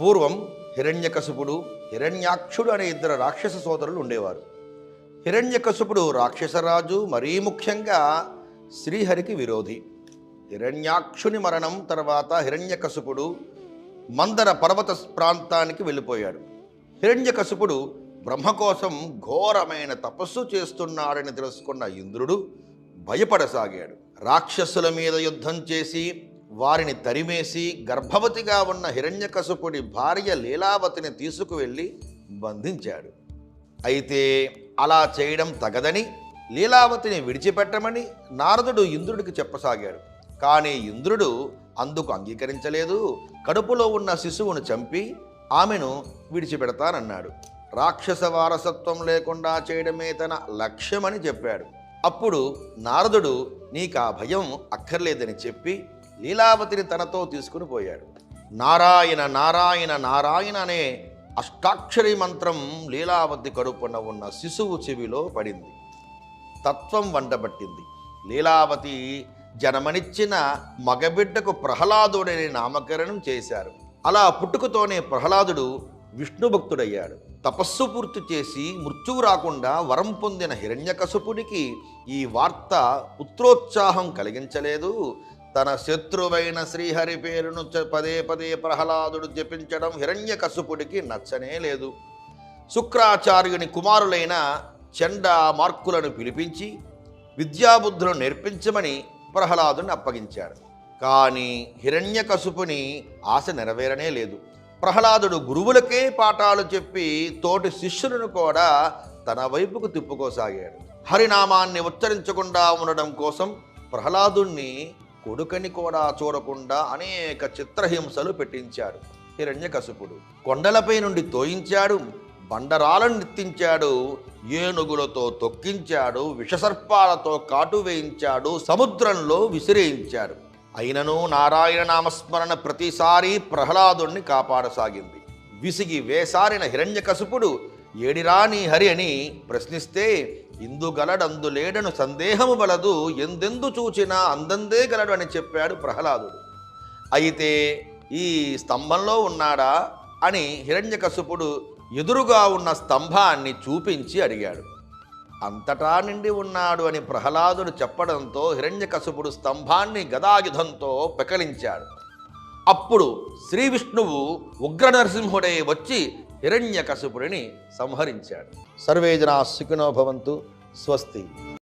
పూర్వం హిరణ్యకశుపుడు హిరణ్యాక్షుడు అనే ఇద్దరు రాక్షస సోదరులు ఉండేవారు. హిరణ్యకశుపుడు రాక్షసరాజు మరీ ముఖ్యంగా శ్రీహరికి విరోధి. హిరణ్యాక్షుని మరణం తర్వాత హిరణ్యకశుపుడు మందర పర్వత ప్రాంతానికి వెళ్ళిపోయాడు. హిరణ్యకశుపుడు బ్రహ్మ కోసం ఘోరమైన తపస్సు చేస్తున్నాడని తెలుసుకున్న ఇంద్రుడు భయపడసాగాడు. రాక్షసుల మీద యుద్ధం చేసి వారిని తరిమేసి గర్భవతిగా ఉన్న హిరణ్యకశపుడి భార్య లీలావతిని తీసుకువెళ్ళి బంధించాడు. అయితే అలా చేయడం తగదని లీలావతిని విడిచిపెట్టమని నారదుడు ఇంద్రుడికి చెప్పసాగాడు. కానీ ఇంద్రుడు అందుకు అంగీకరించలేదు. కడుపులో ఉన్న శిశువును చంపి ఆమెను విడిచిపెడతానన్నాడు. రాక్షస వారసత్వం లేకుండా చేయడమే తన లక్ష్యమని చెప్పాడు. అప్పుడు నారదుడు నీకు ఆ భయం అక్కర్లేదని చెప్పి లీలావతిని తనతో తీసుకుని పోయాడు. నారాయణ నారాయణ నారాయణ అనే అష్టాక్షరి మంత్రం లీలావతి కడుపున ఉన్న శిశువు చెవిలో పడింది. తత్వం వండబట్టింది. లీలావతి జనమనిచ్చిన మగబిడ్డకు ప్రహ్లాదుడని నామకరణం చేశారు. అలా పుట్టుకతోనే ప్రహ్లాదుడు విష్ణుభక్తుడయ్యాడు. తపస్సు పూర్తి చేసి మృత్యువు రాకుండా వరం పొందిన హిరణ్యకశపునికి ఈ వార్త పుత్రోత్సాహం కలిగించలేదు. తన శత్రువైన శ్రీహరి పేరును చ- పదే పదే ప్రహ్లాదుడు జపించడం హిరణ్యకశుపుడికి నచ్చనే లేదు. శుక్రాచార్యుని కుమారులైన చండ మార్కులను పిలిపించి విద్యాబుద్ధులను నేర్పించమని ప్రహ్లాదుని అప్పగించాడు కానీ హిరణ్యకశుపుని ఆశ నెరవేరనే లేదు. ప్రహ్లాదుడు గురువులకే పాఠాలు చెప్పి తోటి శిష్యులను కూడా తన వైపుకు తిప్పుకోసాగాడు. హరినామాన్ని ఉచ్చరించకుండా ఉండడం కోసం ప్రహ్లాదుణ్ణి కొడుకని కూడా చూడకుండా అనేక చిత్రహింసలు పెట్టించాడు. హిరణ్యకశపుడు కొండలపై నుండి తోయించాడు. బండరాలను నెత్తించాడు. ఏనుగులతో తొక్కించాడు. విషసర్పాలతో కాటు వేయించాడు. సముద్రంలో విసిరేయించాడు. అయినను నారాయణ నామస్మరణ ప్రతిసారి ప్రహ్లాదుణ్ణి కాపాడసాగింది. విసిగి వేసారిన హిరణ్యకశుపుడు ఏడిరా నీ హరి అని ప్రశ్నిస్తే ఇందు గలడందు లేడను సందేహము బలదు ఎందెందు చూచినా అందందే గలడు అని చెప్పాడు ప్రహ్లాదుడు. అయితే ఈ స్తంభంలో ఉన్నాడా అని హిరణ్యకశపుడు ఎదురుగా ఉన్న స్తంభాన్ని చూపించి అడిగాడు. అంతటా నిండి ఉన్నాడు అని ప్రహ్లాదుడు చెప్పడంతో హిరణ్యకశపుడు స్తంభాన్ని గదాయుధంతో పెకలించాడు. అప్పుడు శ్రీ విష్ణువు ఉగ్ర నరసింహుడే వచ్చి హిరణ్యకశిపుడిని సంహరించాడు. సర్వే జనా సుఖినో భవంతు స్వస్తి.